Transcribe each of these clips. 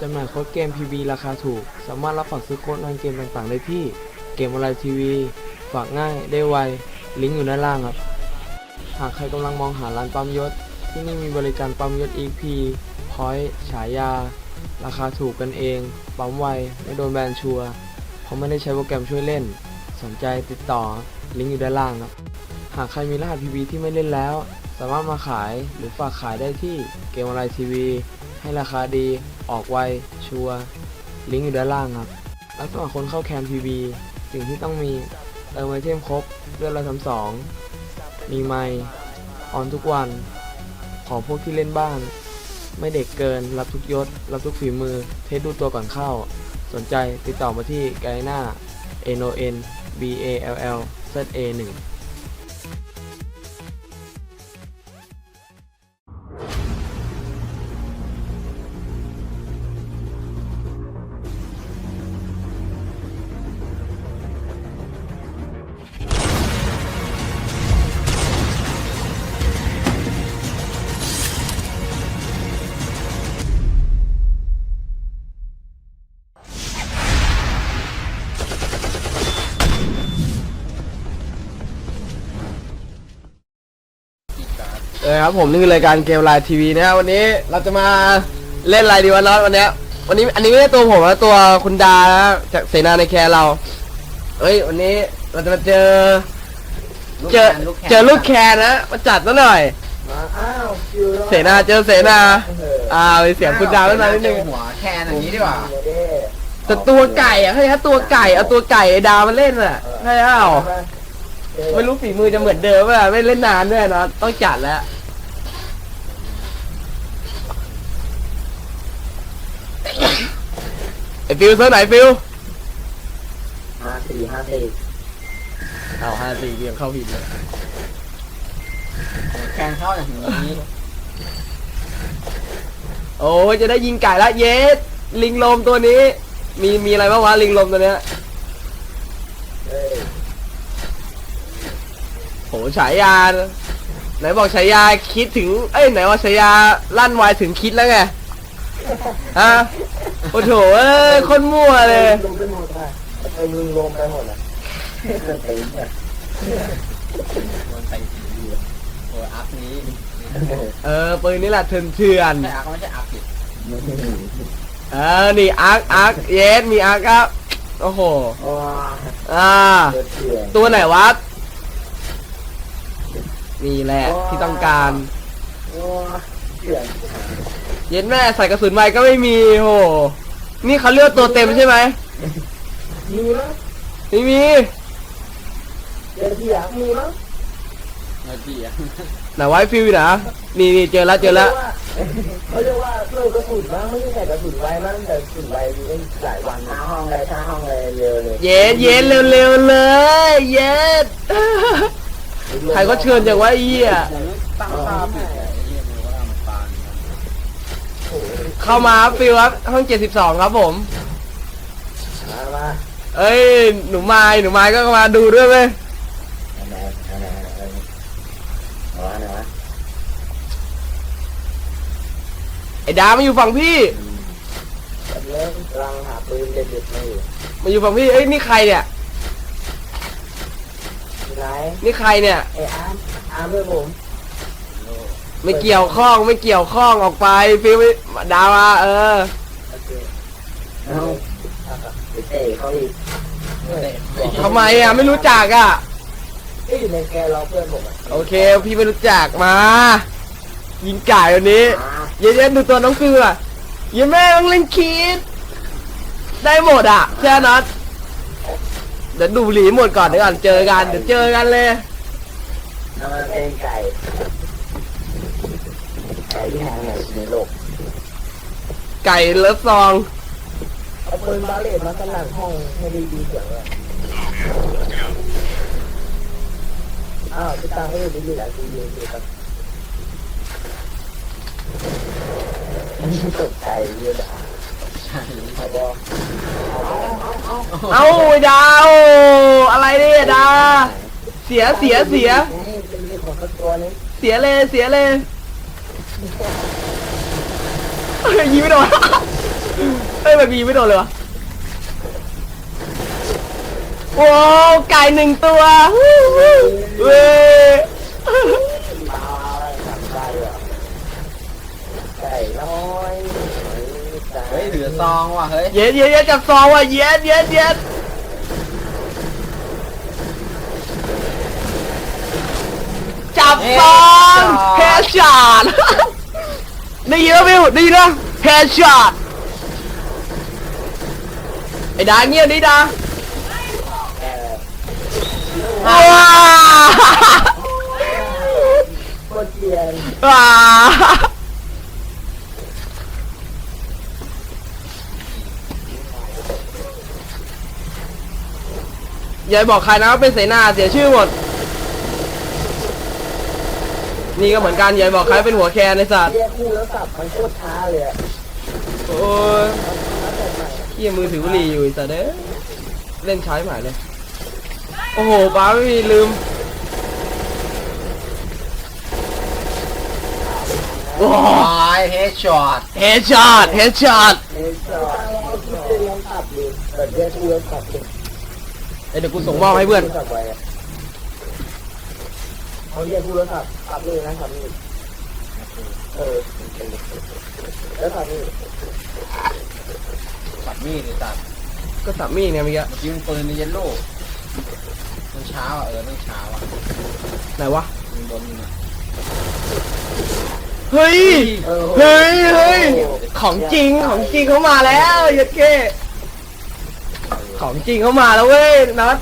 จำหน่ายโค้ดเกม PB ราคาถูก สามารถรับฝากซื้อโค้ดในเกมต่างๆ ได้ที่เกมออนไลน์ทีวี ฝากง่ายได้ไว ลิงก์อยู่ด้านล่างครับ หากใครกำลังมองหาร้านปั๊มยศ ที่นี่มีบริการปั๊มยศ EP พอยต์ฉายา ราคาถูกกันเอง ปั๊มไว ไม่โดนแบนชัวร์เพราะไม่ได้ใช้โปรแกรมช่วยเล่น สนใจติดต่อ ลิงก์อยู่ด้านล่างครับ หากใครมีรหัส PB ที่ไม่เล่นแล้ว สามารถมาขายหรือฝากขายได้ที่เกมออนไลน์ทีวีให้ราคาดี ออกไว ชัวลิงก์อยู่ด้านล่างครับรับสมัครคนเข้าแคน PB สิ่งที่ต้องมีเติมไอเทมครบเลือดละสามสองมีไมค์ออนทุกวัน ขอพวกที่เล่นบ้านไม่เด็กเกิน รับทุกยศ รับทุกฝีมือ เทสดูตัวก่อนเข้า สนใจติดต่อมาที่ไกน่า N O N B A L L Z A 1 เออครับผมนี่คือรายการเกมไลน์ทีวีนะวันนี้เราจะมาเล่นอะไรดีวะน็อตวันเนี้ยวันนี้อันนี้ไม่ใช่ตัวผมนะตัวคุณดานะจากเสนาในแคร์เราเอ้ยวันนี้เราจะมาเจอเจอเจอลูกแคร์นะมาจัดซะหน่อย อ้าวคิวแล้วเสนาเจอเสนาอ่ามีเสียงคุณดาขึ้นมานิดนึงหัวแคนอย่างนี้ดีกว่าแต่ตัวไก่อะให้ถ้าตัวไก่เอาตัวไก่ไอ้ดามาเล่นอะให้เอ้าไม่รู้ฝีมือจะเหมือนเดิมป่ะไม่เล่นนานด้วยนะต้องจัดแล้ว ไอฟิวเท่าไหนฟิวห้าสี่ห้าสี่เอาห้าสี่เบียงเข้าผิดเลยแคนเข้าอย่างนี้โอ้ยจะได้ยิงไก่ละเยสลิงลมตัวนี้ มีมีอะไรบ้างวะลิงลมตัวเนี้ยเอ้ยโหฉายา ไหนบอกฉายาคิดถึง เอ้ยไหนว่าฉายาลั่นวายถึงคิดแล้วไง ฮะโอ้โถเอ้ยคนมั่วเลย ลงไปหมดอะไปยิงลงไปหมดอะเกินไปเนี่ยโดนใส่สีโอ้อัพนี้เออปืนนี่แหละเถื่อนเถื่อนใช่อัพก็ไม่ใช่อัพดิเออนี่อาร์คอาร์คเยสมีอาร์คครับโอ้โหว้าอ่าเกิดเถื่อนตัวไหนวะนี่แหละที่ต้องการว้าเถื่อน เย็นแม่ใส่กระสุนไว้ก็ไม่มีโห นี่เขาเลือกตัวเต็มใช่ไหมมีมั้ยไม่มีเจอที่อยากมีมั้ยเมื่อกี้อะไหนไว้ฟิวอยู่นะนี่นี่เจอแล้วเจอแล้วเขาเรียกว่าเลิกกระสุนมั้งไม่ใช่ใส่กระสุนไว้มั้งแต่กระสุนไว้มีได้หลายวันนะห้องอะไรท่าห้องอะไรเร็วเลยเย็นเย็นเร็วๆเลย เย็นใครก็เชิญอย่างว่าไอ้เหี้ยแต่ไม่ตั้งค่า เข้ามาครับฟิวครับห้อง72ครับผม มามาเอ้ยหนูไม้หนูไม้ก็มาดูด้วยไหมไหนไหนไหนไหนเอาวะไหนวะไอ้ดามาอยู่ฝั่งพี่แบบเล่นกำลังหาปืนเด็ดๆมาอยู่มาอยู่ฝั่งพี่เอ้ยนี่ใครเนี่ยไหนนี่ใครเนี่ยไอ้อาร์มอาร์มเพื่อนผม ไม่เกี่ยวข้องไม่เกี่ยวข้องออกไปฟิวไม่ดามาเออ โอเคเอาไปเตะเขาอีกทำไมอะไม่รู้จักอะเอ้ยอยู่ในแกเราเพื่อนผมอะโอเค พี่ไม่รู้จักมา ยิงไก่วันนี้อ่าเย็นๆดูตัวน้องฟิวอะเย็นแม่ต้องเล่นคีดได้หมดอะใช่ไหมน็อตเดี๋ยวดูบุหลีหมดก่อนเดี๋ยวก่อนเจอกันเดี๋ยวเจอกันเลย เอามาเป็นไก่ไก่ที่หาไหนในโลกไก่เลิฟซอง เอาปืนบาเลตมาตั้งหลังห้องให้ดีดีเสียงเลยอ้าวพี่ตาเขาอยู่ดีๆหลายทีเดียวดีครับตกใจเยอะนะขอบอกเอ้าไอ้ดาว อะไรเนี่ยดา เสียเสียเสียนี่เป็นเรื่องของสักตัวนึงเสียเลยเสียเลย เฮ้ยยิงไม่โดนเฮ้ยมันบีไม่โดนเลยวะโอ้ไก่หนึ่งตัวฮู้ฮู้เว้ยได้เหรอไก่น้อยไก่ เฮ้ยเหลือซองว่ะเฮ้ย เย็ดเย็ดเย็ดจับซองว่ะเย็ดเย็ดเย็ด จับซองแฮชช็อตได้ยินแล้ววิวได้ยินแล้วแฮชช็อตไอ้ดาเงียบดิดาเออว้าโคตรเกลียนว้าอย่าบอกใครนะว่าเป็นเสนาเสียชื่อหมด นี่ก็เหมือนกันอย่าบอกใครเป็นหัวแคนในสัตว์เรียกคู่แล้วสับมันโคตรช้าเลยอะโอ้ยเฮียมือถือบุหรี่อยู่ไอ้สัตว์เด้ยเล่นใช้ใหม่เลย โอ้โหป้าไม่มีลืมโอ้ตายเฮดช็อตเฮดช็อตเฮดช็อตเออจอดที่เป็นยังสับอยู่แต่เรียกคู่แล้วสับเป็นเดี๋ยวกูส่งมอบให้เพื่อน สับไว้อะ เขาเรียกคู่แล้วสับสับนี่นะสับนี่เออแล้วสับนี่ปัดมีดเลยสัตว์ก็สับมีดเนี่ยเมื่อกี้เมื่อกี้มันปืนในเยลโล่มันเช้าอะเออไม่เช้าอะไหนวะมันบนอะเฮ้ยเออเฮ้ย เฮ้ย ของจริง ของจริงเขามาแล้วยัดเก้ของจริงเขามาแล้วเว้ยนัด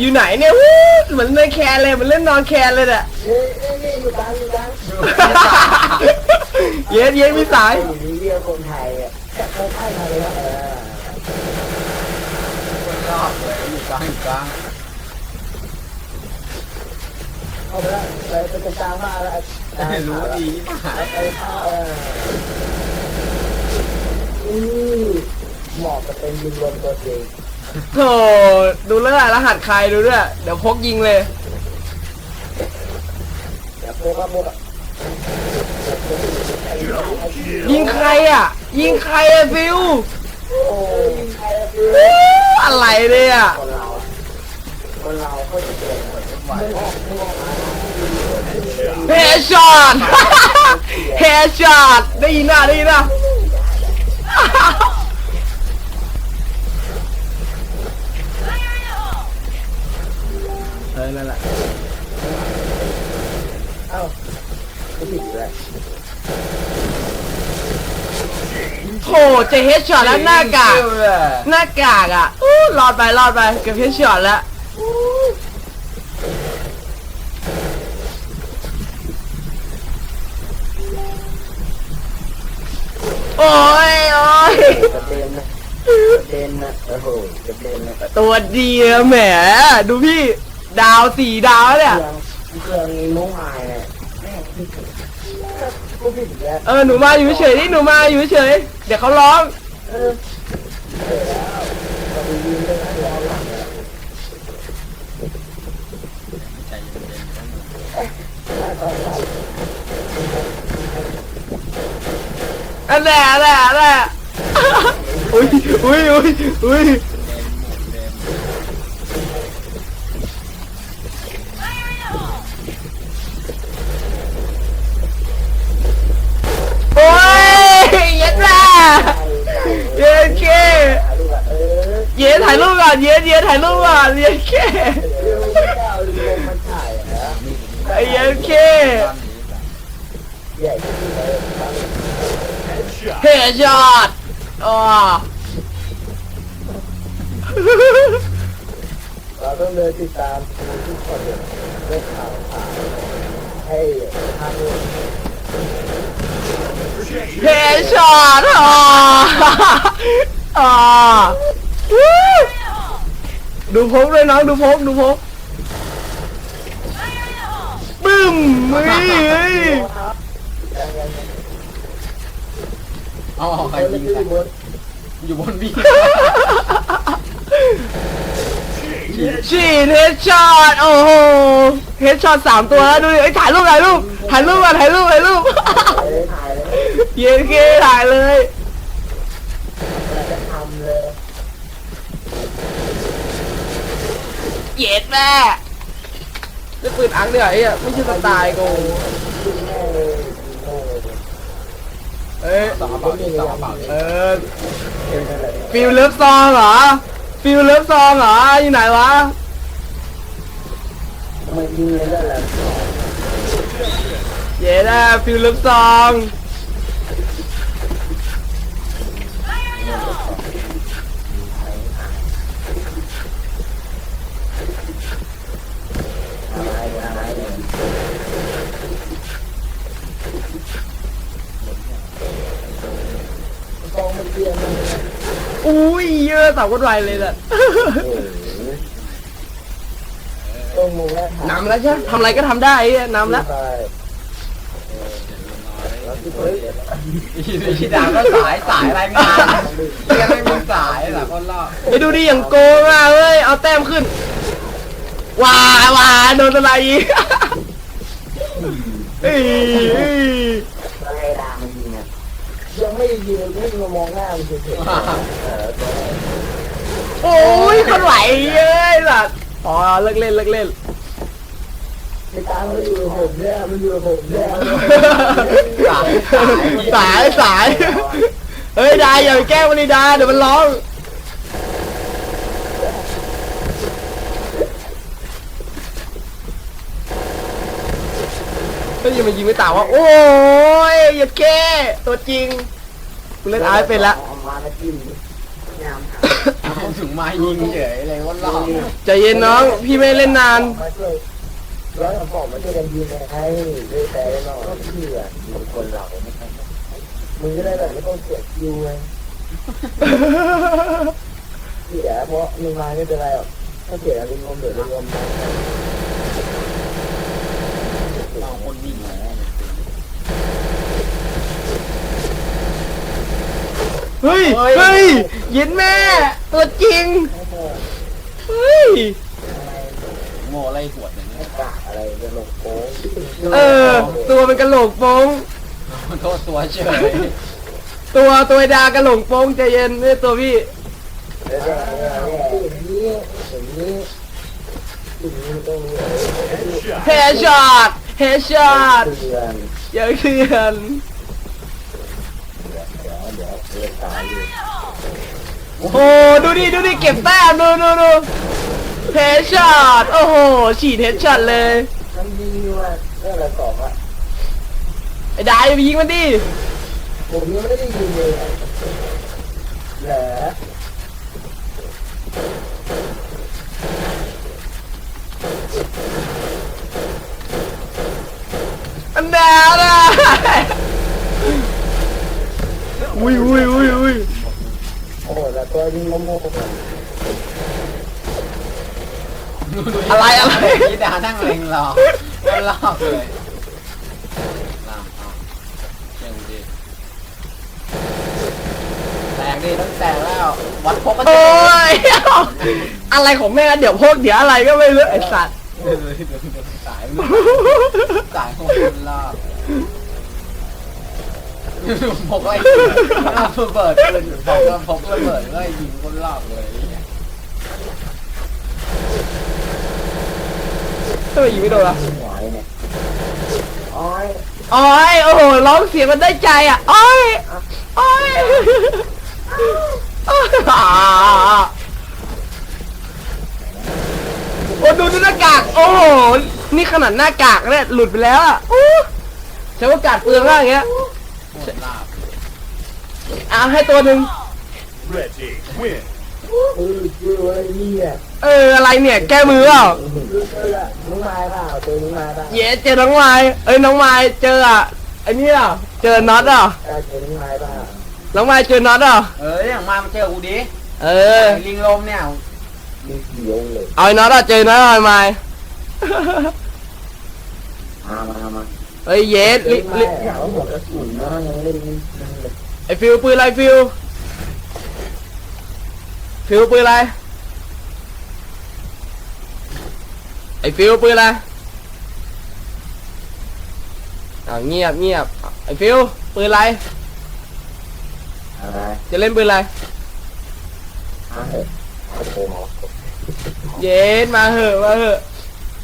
อยู่ไหนเนี่ยวู้เหมือนในแคนเลยเหมือนเล่นนอนแคนเลยเนี่ยเฮ้ยเย้ยอยู่กลางอยู่กลางเย็นเย็นมีสาย อยู่นี่เรียกคนไทยอะแต่เขาไทยมาเลยนะเออคนรอบเลยอยู่กลางอยู่กลางเอาไปละไปไปตรงกลางมาแล้วไม่รู้ดีมาไปเข้าเอออือเหมาะกับเป็นยิงลมตัวจริง โธ่ดูแล้วรหัสใครดูด้วยเดี๋ยวพกยิงเลยอย่าโพกอะโพกอะยิงใครอะ ยิงใครอะฟิวโอ้ยใครอะคือวู้อะไรเนี่ยคนเราคนเราเขาจะเปลี่ยนคนไม่ออกไม่ออกมาเฮดช็อต เฮดช็อตได้ยินนะได้ยินนะ ไม่ผิดเลยโถเจะเฮดช็อตแล้วหน้ากากหน้ากากอะอู้รอดไปรอดไปเก็บเฮดช็อตแล้วโอ้ยโอ้ยกระเด็นนะกระเด็นนะโอ้โหกระเด็นนะตัวดีอะแหม ดูพี่ ดาวสี่ดาวเนี่ยเครื่องเครื่องนี้มุ้งหายเนี่ยแม่งผิด กูผิดแล้วเออหนูมาอยู่เฉยๆนี่หนูมาอยู่เฉยๆเดี๋ยวเขาร้อง ใจเย็นๆนะอันแหละอันแหละอันแหละ อุ้ยอุ้ยอุ้ยอุ้ย เย็ดเคดูแบบเออเย็ดถ่ายรูปก่อนเย็ดเย็ดถ่ายรูปก่อนเย็ดเคเร็วไม่เอาลมมันถ่ายนะไอ้เย็ดเคตอนนี้แค่เลยเฮดช็อตอ๋อเราต้องเดินติดตามทุกคนเลยเรื่องข่าวข่าวให้ทาง เฮดช็อตอ๋ออ๋อดูพกด้วยน้องดูพกดูพกบึ้มเฮ้ยเฮ้ยเอาเอาใครไม่ยิงขึ้กันอยู่บนบีฉีดเฮดช็อตโอ้โหเฮดช็อตสามตัวแล้วดูดิเอ้ยถ่ายรูปถ่ายรูปถ่ายรูปก่อนถ่ายรูปถ่ายรูป เย็นเกถ่ายเลยเราจะทำเลยเย็ดแม่ได้ปืนอังเดี๋ยไอ้อะไม่ใช่สไตล์กูเอ้ยสองกระเป๋าดิสองกระเป๋าเออฟิลเลิฟซองเหรอฟิลเลิฟซองเหรออยู่ไหนวะมันยิงเลยแล้แหละเย็ดอะฟิลเลิฟซอง อุ้ยเยอะสาวคนไวเลยน่ะโอ้โหต้องมุงแล้วนำแล้วใช่ไหมทำอะไรก็ทำได้ไอ้อะนำแล้วไปแล้วที่เฮ้ยอีดาก็สายสายรายงานเรียนไม่มีสายหล่ะคนรอบไปดูดิอย่างโกงอะเฮ้ยเอาแต้มขึ้นว้ายว้ายโดนอะไรอีก ยังไม่ยิงไม่มามองหน้ามันเฉยๆเออตัวโอ้ยคนไหวเย้ยสัตว์อ๋อเลิกเล่นเลิกเล่นไอ้ตามันอยู่กับผมเนี่ยมันอยู่กับผมเนี่ย สายสาย เฮ้ย ดาอย่าไปแกล้งมันดิดาเดี๋ยวมันร้อง เฮ้ยอยังมายิงไม่ต่างว่าโอ้ยอย่าแก้ตัวจริงกูเล่นอาร์ตเป็นละเอามาแล้วจิ้มยามเอาถึงมายิงเฉยเลยคนรอบใจเย็นน้องพี่ไม่เล่นนานมาช่วยร้อยบอกมาช่วยกันยิงให้ด้วยแต่ได้หน่อยเพื่อมีคนเราไม่ใช่มึงจะได้แบบไม่ต้องเสียคิวไงเสียเพราะมึงมาไม่เป็นไรหรอกถ้าเสียลิงลมเดือดลิงลม คนวิ่งมาเฮ้ย เฮ้ยเย็นแม่ ตัวจริงเฮ้ย โง่ไล่หวดอย่างเงี้ยกะอะไรจะลงโค้งเออ ตัวเป็นกระโหลกโป้ง โทษตัวเฉยตัวตัวไอ้ดากระโหลกโป้งใจเย็นไม่ใช่ตัวพี่ แล้วก็อย่างนี้อย่างนี้อย่างนี้มันต้องมีอะไรเฮดช็อต เฮดช็อตเตือนอย่าเคลื่อนเดี๋ยวเดี๋ยวเดี๋ยวเตือนตายอยู่โอ้โหดูดิดูดิเก็บแต้มดูดูดูเฮดช็อตโอ้โหฉีดเฮดช็อตเลยมันยิงอยู่อะเรื่องอะไรสองอะไอ้ดาอย่าไปยิงมันดิผมยังไม่ได้ยิงเลยเหรอ อันดาน่ะอุ้ยอุ้ยอุ้ยอุ้ยโอ้แต่ตัวยิงล้มโง่อะไรอะไรอีดานั่งเล็งรอคนรอบเลยลามเอาเชื่อกูดิแตกดิต้องแตกแล้ว วัดพกก็โอ้เจ็บยอะไรของแม่งเดี๋ยวพวกเดี๋ยวอะไรก็ไม่รู้ไอ้สัตว์ สายมือสายของคนรอบพกไอ้ระเบิดปืนพกพกระเบิดก็ยิงคนรอบเลยทำไมยิงไม่โดนล่ะหวายเนี่ยอ้อยอ้อยโอ้โหร้องเสียงมันได้ใจอะอ้อยอ้อยอ่า โอ้ดูดูหน้ากาก โอ้โห นี่ขนาดหน้ากากเนี่ยหลุดไปแล้วอะอู้ใช้ว่ากาดเปลืองมากอย่างเงี้ยคนลาบอะให้ตัวหนึ่ง Ready, win. เออเจออะไรนี่อะเอออะไรเนี่ย แก้มือเปล่าเจอละน้องไม้เปล่าเจอน้องไม้เปล่าเย้เจอน้องไม้เอ้ยน้องไม้เจออะไอ้เนี่ยเจอน็อตอะเจอน้องไม้เปล่าน้องไม้เจอน็อตอะเอออย่างมามาเจอกูดิเออลิงลมเนี่ย มีเขียวเลยเอาไอ้น็อตอะเจอน็อตหน่อยไม้มามามาเเฮ้ยเยสลิไม่ลิถามว่าหัวกระสุนเนาะยังเล่นไม่เลยไอฟิวปืนอะไรฟิวฟิวปืนอะไรไอฟิวปืนอะไรอ่าวเงียบเงียบไอฟิวปืนอะไรอะไรจะเล่นปืนอะไรมาเถอะโอ้โห เย็นมาเหอะมาเหอะ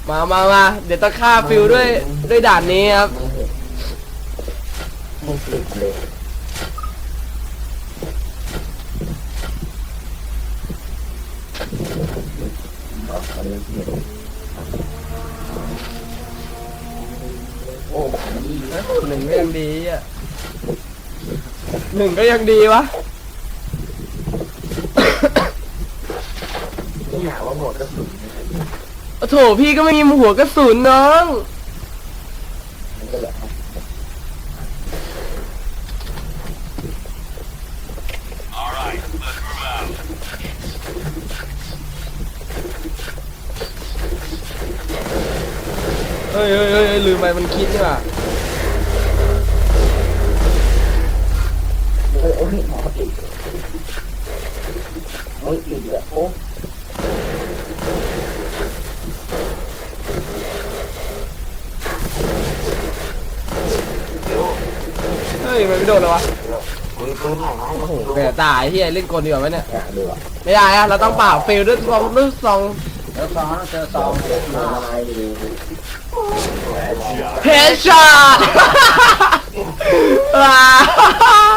มามามาเดี๋ยวต้องฆ่าฟิวด้วยด้วยด่านนี้ครับไม่ติดเลยโอ้หนึ่งก็ยังดีอะหนึ่งก็ยังดีวะ ที่หาว่าหัวกระสุน โอ้โถพี่ก็ไม่มีหัวกระสุนน้อง มันก็แบบเฮ้ยเฮ้ยเฮ้ยลืมไปมันคิดนี่หว่า เออโอ้ยหมอติดโอ้ยติดอะโอ้ เฮ้ ยมันไม่โดนเลยวะคุยปืนไหนมาให้โอ้โหแกตายที่เล่นกลดีกว่าไหมเนี่ยอยากดูอะไม่ได้อะเราต้องเปล่าฟิลด้วยซองด้วยซองเจอซองเจอซองอะไรดูเฮดช็อตว้า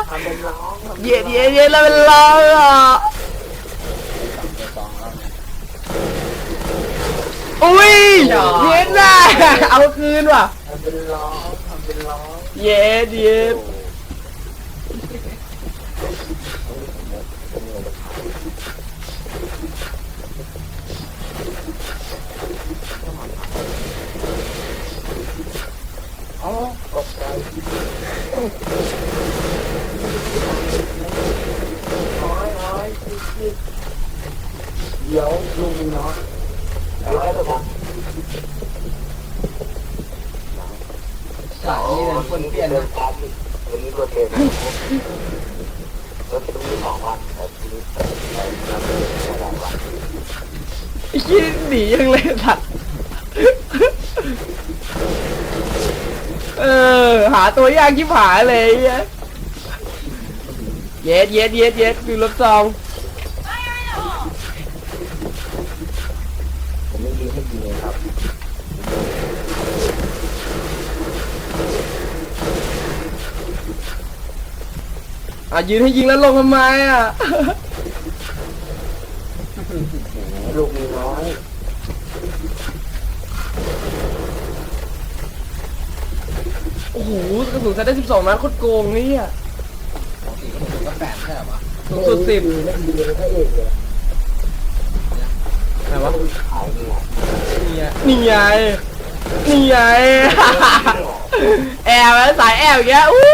ทำเป็นร้องเย็นเย็นเย็นแล้วเป็นร้องอะเจอซองแล้วอุ้ยเย็นได้เอาคืนว่ะทำเป็นร้องทำเป็นร้องเย็นเย็น อ๋อตกใจน้อยน้อย เดี๋ยวลุงน้อยเดี๋ยวให้ตัวผมสายนี่เป็นคนเปลี่ยนนะวันนี้ตัวเทนรถตรงนี้สองวันแต่ทีนี้เป็นอะไรครับหลายวันไอ้ขี้หนียังเลยสัตว์ ออหาตัวยากชิบหายเลยเยเย็ดเย็ดเย็ดเย็ดดูรถซองผมไม่ยิงให้ยิงเลยครับอะยืนให้ยิงแล้วลงทำไมอะลูกมีน้อย โอ้โหกระสุนใช้ได้สิบสองนัดโคตรโกงนี่อะปกติก็ถูกก็แปดใช่หรอวะสูงสุดสิบไม่ดีเลยพระเอกเลยไหนวะขายดีอะนี่ไงนี่ไงนี่ไงแอบแล้วสายแอบอย่างเงี้ยอู้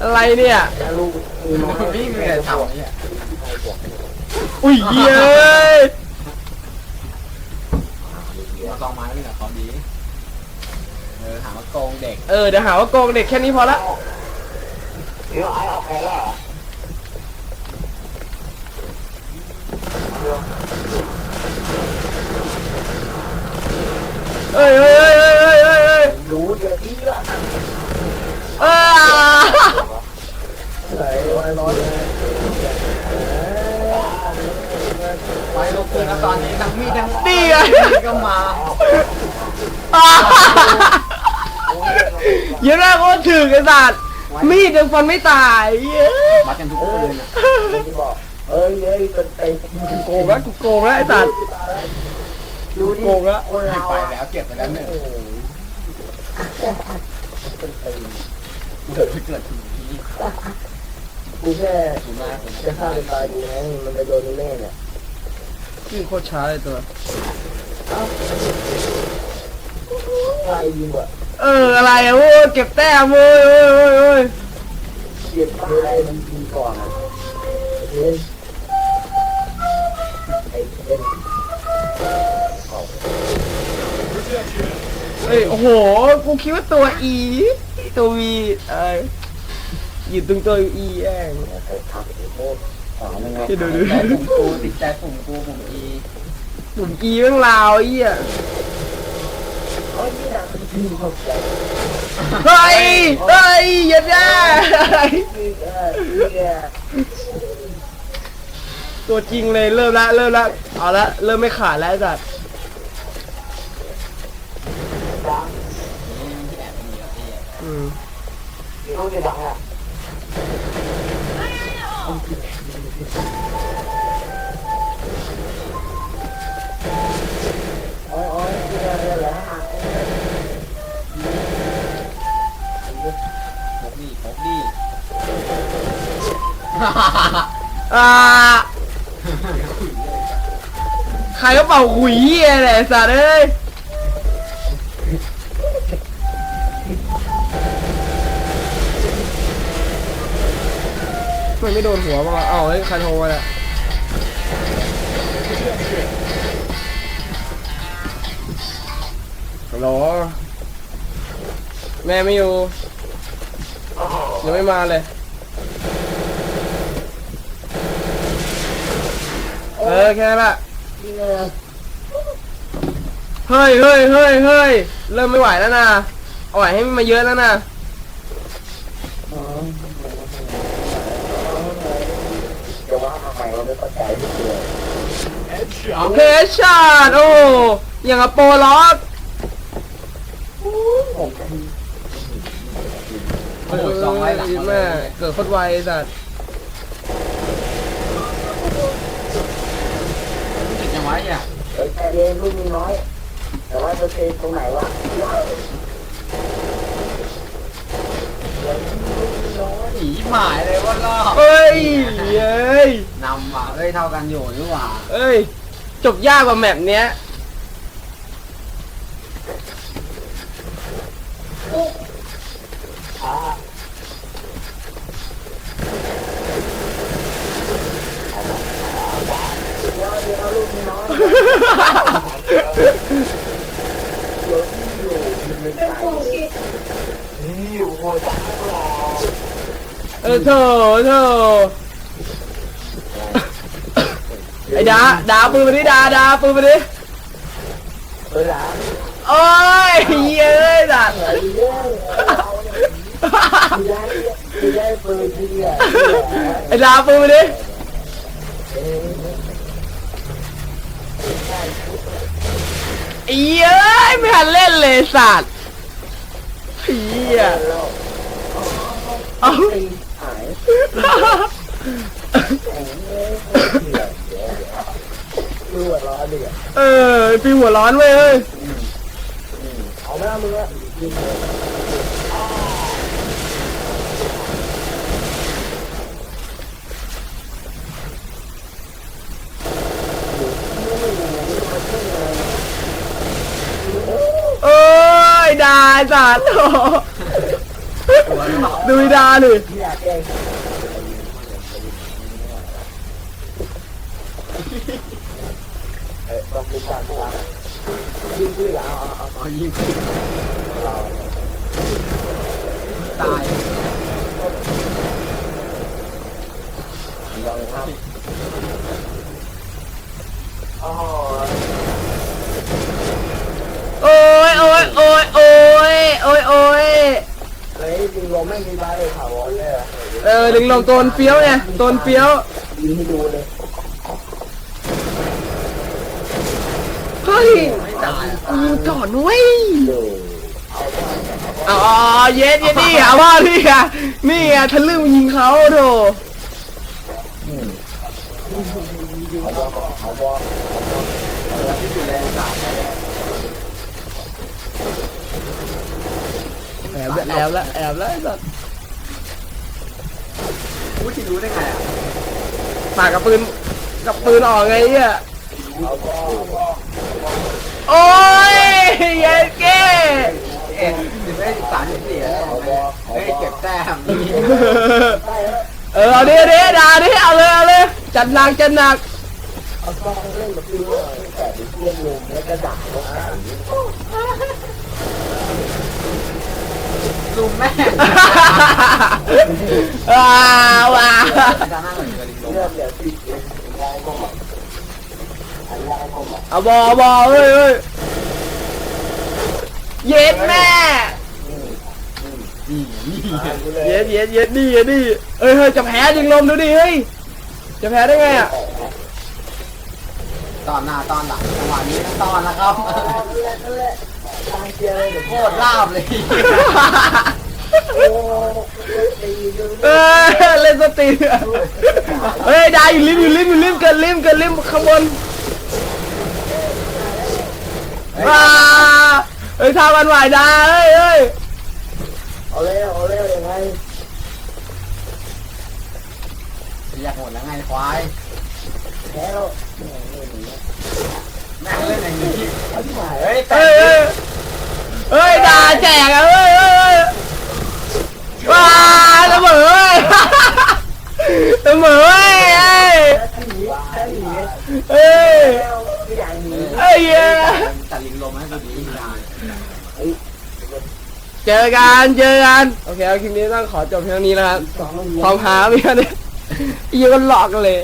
อะไรเนี่ยถ้าลูกมีน้อยพี่มีแต่ทำเนี่ยอุ้ยเย้ยมาซองไม้เป็นกับเขา ดีเออถาว่าโกงเด็ก เออเดี๋ยวหาว่าโกงเด็กแค่นี้พอละเดี๋ยวไอ้เอาแพ้แล้วเอ้ยเอ้ยเอ้ยเอ้ยเอ้ยเอ้ยเอ้ยรู้เดี๋ยวที่ละอ้าใส่ไว้ร้อยเลยไปลูกปืนแล้วตอนนี้ทั้งมีดทั้งนี่ไงก็มาอ่า เยอะแรกโคตรถึงไอ้สัตว์มีดยังฟันไม่ตายเย้ยวัดกันทุกเอปือนอะคนที่บอกเอ้ยเอ้ยเป็นไอ้โกงแล้วกูโกงแล้วไอ้สัตว์ดูดิโกงแล้วคนเราไปอะแล้วเก็บไปแล้วหนึ่งโอ้โหเป็นปีเกิดเกิดถึงที่กูแค่ถูกไหมผมจะฆ่าเป็นตายดีนะมันไปโดนแม่เนี่ยวิ่งโคตรช้าเลยตัวตายยิงกว่า เอออะไรอะโว้ยเก็บแต้มโว้ยโว้ยโว้ยโว้ยเฉียดไปได้มันดีก่อนอะเล่นไอ้เล่นเอ้ยโอ้โหกูคิดว่าตัว E ตัว V เอ้ยอยู่ตรงตัว E แองเคยทำไอ้โม่สอนยังไงที่ดูดูใจปุ่มกูติดใจปุ่มกูปุ่มอี ปุ่ม E เรื่องราวไอ้เหี้ย เฮ้ยนี่นะพี่เฮ้ยอย่าได้ตัวจริงเลยเริ่มละเริ่มละเอาละเริ่มไม่ขาดแล้วไอ้สัตว์นี่มันที่แอบมีแล้วพี่อืมพี่เขางอะ อ่าใครก็เป่าขุยเหี้ยแหละไอ้สัตว์เอ้ยมันไม่โดนหัวมั้งวะเอ้าเฮ้ยใครโทรมาเนี่ยฮัลโหลแม่ไม่อยู่ยังไม่มาเลย ออแค่นั้นแหละพี่เออเฮ้ยเฮ้ยเฮ้ยเฮ้ยเริ่มไม่ไหวแล้วนะเอาไหวให้มันมาเยอะแล้วนะจะว่าทำไมเราไม่เข้าใจพี่เออเฮดช็อตโอ้อย่างกับโปรล็อกผมจะมีโอ้ยสองไว้หลังเออเขาเลแม่ยเกิดโคตรไวไอ้สัตว์ ติดยังไว้อะเอ้ยแต่เรียนลูกมีน้อยแต่ว่าจะเทตรงไหนวะหนีหมายเลยว่ารอบเฮ้ยเฮ้ยนำว่ะเอ้ยเท่ากันอยู่นี่หว่าเอ้ยจบยากกว่าแมปเนี้ยเออ โถโถไอ้ดาดาปืนมาดิดาดาปืนมาดิเวลาโอ้ยเย้ยสัตว์ไหนเรื่องที่ได้ที่ได้ปืนที่เนี่ยไอ้ดาปืนมาดิไอ้เย้ยไม่ทันเล่นเลยสัตว์เฮียเอาตีหายดูหัวร้อนดิอะเออปีหัวร้อนเว้ยเฮ้ยเอาไม่เอามึงอะยิงเลยโอ้ยดาไอ้สัตว์โอ้ตัวหรือเปล่าดูดาดิ ที่อยากเอง ดูการตัวยิงด้วยเหรออาเอาเอายิงเอาตายลองครับอ๋อโอ้ยโอ้ยโอ้ยโอ้ยโอ้ยโอ้ยเฮ้ยจริงลมไม่มีบ้าเลยถาวรเลยเออดึงลงโตนเฟี้ยวเนี่ยโตนเฟี้ยวยิงให้ดูเลย เฮ้ ยม่ตายอะยิงก่อนเว้ยอ๋อเย็ดเย็ดนี่อะว่านี่อะนี่อะทะลึ่งยิงเขาโถเขาบอกเขาบอกที่สุดแอบแล้วแอบแล้วแอบแล้วไอ้สัสพูดที่รู้ได้ไงอะปากกับปืนกับปืนออกไงเนี่ย อกโอ้ยเย็ดเก้เอ็ดสิบเอ็ดสิบสามสิบสี่แล้วเฮ้ยเก็บแต้มเออเอาดิเอาดิด่าดิเอาเลยเอาเลยจัดหนักจัดหนักเขาต้องเล่นกับพี่เลยแต่เป็นเพื่อนลุงแล้วก็ด่าเขาอะลุมแม่งว้าวว้าวจะนั่งเหมือนกับลิงลมเลือดเหลือสิบเองยายก็บอกอันยายก็บอกเอาบอบอเฮ้ยเฮ้ยเย็ดแม่เย็ดเย็ดเย็ดนี่เย็ดนี่เอ้ยเฮ้ยจะแพ้ยิงลมดูดิเฮ้ยจะแพ้ได้ไงอะตอนหน้าตอนหลังจังหวะนี้ตอนนะครับนั่นแหละนั่นแหละตายเจียเลยเดี๋ยวโคพ่อตรลาบเลยโอ้ตีจนเออเล่นสตรีเฮ้ยได้อยู่ริมอยู่ริมอยู่ริมเกินริมเกินริมข้างบน ว้าเฮ้ยทำกันไหวได้เฮ้ยเฮ้ยเอาเร็วเอาเร็วยังไงอยากหมดแล้วไงควายแล้วแม่งเล่นอย่างนี้เอาที่หายเฮ้ยแต่เฮ้ยเฮ้ยเฮ้ยด่าแจกอะเฮ้ยเฮ้ยเฮ้ยว้าเสมอเว้ยเสมอเว้ยเฮ้ยถ้าหนีถ้าหนีเฮ้ยแล้วไม่อยากหนี เฮ้ยเฮ้ยแต่ลิงลมให้ดูดีไม่ได้เจอกันเจอกันโอเคเอาคลิปนี้ต้องขอจบเพียงนี้แล้วครับความหาเพียงนี้อีกคนหลอกกันเลย